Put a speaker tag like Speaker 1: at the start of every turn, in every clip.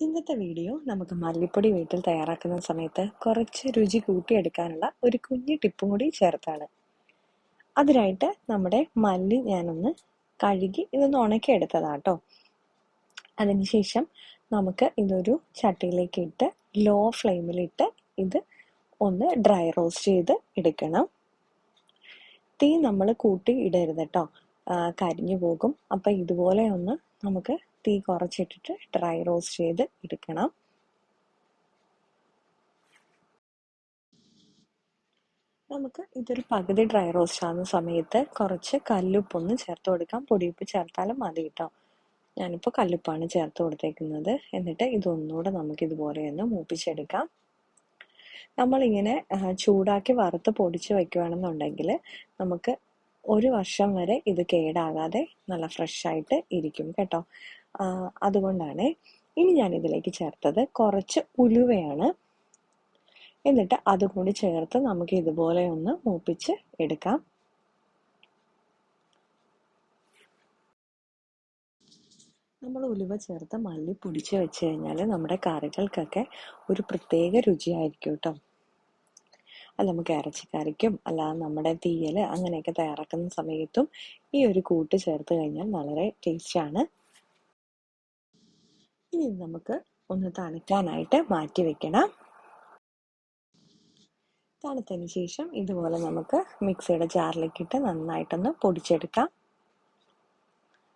Speaker 1: ഇന്നത്തെ വീഡിയോ നമുക്ക് മല്ലിപ്പൊടി വീട്ടിൽ തയ്യാറാക്കുന്ന സമയത്ത് കുറച്ച് രുചി കൂട്ടിയെടുക്കാനുള്ള ഒരു കുഞ്ഞു ടിപ്പും കൂടി ചേർത്താണ്. അതിനായിട്ട് നമ്മുടെ മല്ലി ഞാനൊന്ന് കഴുകി ഇതൊന്ന് ഉണക്കിയെടുത്തതാട്ടോ. അതിനുശേഷം നമുക്ക് ഇതൊരു ചട്ടിയിലേക്ക് ഇട്ട് ലോ ഫ്ലെയിമിലിട്ട് ഇത് ഒന്ന് ഡ്രൈ റോസ്റ്റ് ചെയ്ത് എടുക്കണം. തീ നമ്മൾ കൂട്ടി ഇടരുത് കേട്ടോ കരിഞ്ഞു പോകും. അപ്പം ഇതുപോലെ ഒന്ന് നമുക്ക് തീ കുറച്ചിട്ടിട്ട് ഡ്രൈ റോസ്റ്റ് ചെയ്ത് എടുക്കണം. നമുക്ക് ഇതൊരു പകുതി ഡ്രൈ റോസ്റ്റ് ആകുന്ന സമയത്ത് കുറച്ച് കല്ലുപ്പൊന്ന് ചേർത്ത് കൊടുക്കാം. പൊടിയുപ്പ് ചേർത്താലും മതി കേട്ടോ ഞാനിപ്പോൾ കല്ലുപ്പാണ് ചേർത്ത് കൊടുത്തേക്കുന്നത്. എന്നിട്ട് ഇതൊന്നുകൂടെ നമുക്ക് ഇതുപോലെ ഒന്ന് മൂപ്പിച്ചെടുക്കാം. നമ്മളിങ്ങനെ ചൂടാക്കി വറുത്ത് പൊടിച്ച് വയ്ക്കുകയാണെന്നുണ്ടെങ്കിൽ നമുക്ക് ഒരു വർഷം വരെ ഇത് കേടാകാതെ നല്ല ഫ്രഷ് ആയിട്ട് ഇരിക്കും കേട്ടോ. അതുകൊണ്ടാണ് ഇനി ഞാൻ ഇതിലേക്ക് ചേർത്തത് കുറച്ച് ഉലുവയാണ്. എന്നിട്ട് അതും കൂടി ചേർത്ത് നമുക്ക് ഇതുപോലെ ഒന്ന് മൂപ്പിച്ച് എടുക്കാം. നമ്മൾ ഉലുവ ചേർത്ത് മല്ലി പൊടിച്ച് വെച്ച് കഴിഞ്ഞാൽ നമ്മുടെ കറികൾക്കൊക്കെ ഒരു പ്രത്യേക രുചിയായിരിക്കും കേട്ടോ. അത് നമുക്ക് ഇറച്ചിക്കറിക്കും. അല്ലാതെ നമ്മുടെ തീയൽ അങ്ങനെയൊക്കെ തയ്യാറാക്കുന്ന സമയത്തും ഈ ഒരു കൂട്ട് ചേർത്ത് കഴിഞ്ഞാൽ വളരെ ടേസ്റ്റാണ് ഇനി നമുക്ക് ഒന്ന് തണുക്കാനായിട്ട് മാറ്റി വെക്കണം. തണുത്തതിന് ശേഷം ഇതുപോലെ നമുക്ക് മിക്സിയുടെ ജാറിലേക്ക് ഇട്ട് നന്നായിട്ടൊന്ന് പൊടിച്ചെടുക്കാം.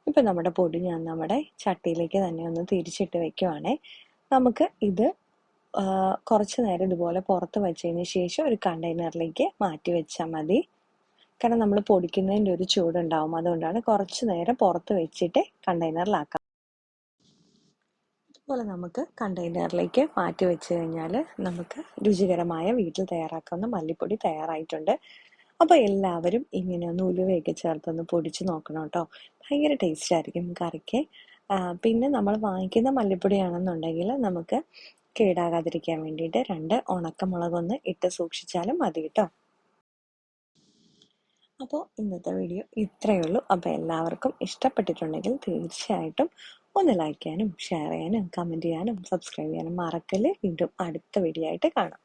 Speaker 1: ഇപ്പം നമ്മുടെ പൊടി ഞാൻ നമ്മുടെ ചട്ടിയിലേക്ക് തന്നെ ഒന്ന് തിരിച്ചിട്ട് വെക്കുവാണേ. നമുക്ക് ഇത് കുറച്ച് നേരം ഇതുപോലെ പുറത്ത് വെച്ചതിന് ശേഷം ഒരു കണ്ടെയ്നറിലേക്ക് മാറ്റി വെച്ചാൽ മതി. കാരണം നമ്മൾ പൊടിക്കുന്നതിന്റെ ഒരു ചൂടുണ്ടാവും. അതുകൊണ്ടാണ് കുറച്ച് നേരം പുറത്ത് വെച്ചിട്ട് കണ്ടെയ്നറിലാക്കാം. ഇതുപോലെ നമുക്ക് കണ്ടെയ്നറിലേക്ക് മാറ്റി വെച്ച് കഴിഞ്ഞാൽ നമുക്ക് രുചികരമായ വീട്ടിൽ തയ്യാറാക്കുന്ന മല്ലിപ്പൊടി തയ്യാറായിട്ടുണ്ട്. അപ്പോൾ എല്ലാവരും ഇങ്ങനെ ഒന്ന് ഉലുവയൊക്കെ ചേർത്തൊന്ന് പൊടിച്ച് നോക്കണം കേട്ടോ. ഭയങ്കര ടേസ്റ്റ് ആയിരിക്കും കറിക്ക്. പിന്നെ നമ്മൾ വാങ്ങിക്കുന്ന മല്ലിപ്പൊടിയാണെന്നുണ്ടെങ്കിൽ നമുക്ക് കേടാകാതിരിക്കാൻ വേണ്ടിയിട്ട് രണ്ട് ഉണക്കമുളകൊന്ന് ഇട്ട് സൂക്ഷിച്ചാലും മതി കേട്ടോ അപ്പോൾ ഇന്നത്തെ വീഡിയോ ഇത്രയേ ഉള്ളൂ. അപ്പോൾ എല്ലാവർക്കും ഇഷ്ടപ്പെട്ടിട്ടുണ്ടെങ്കിൽ തീർച്ചയായിട്ടും ഒന്ന് ലൈക്ക് ചെയ്യാനും ഷെയർ ചെയ്യാനും കമന്റ് ചെയ്യാനും സബ്സ്ക്രൈബ് ചെയ്യാനും മറക്കല്ലേ. വീണ്ടും അടുത്ത വീഡിയോ ആയിട്ട് കാണാം.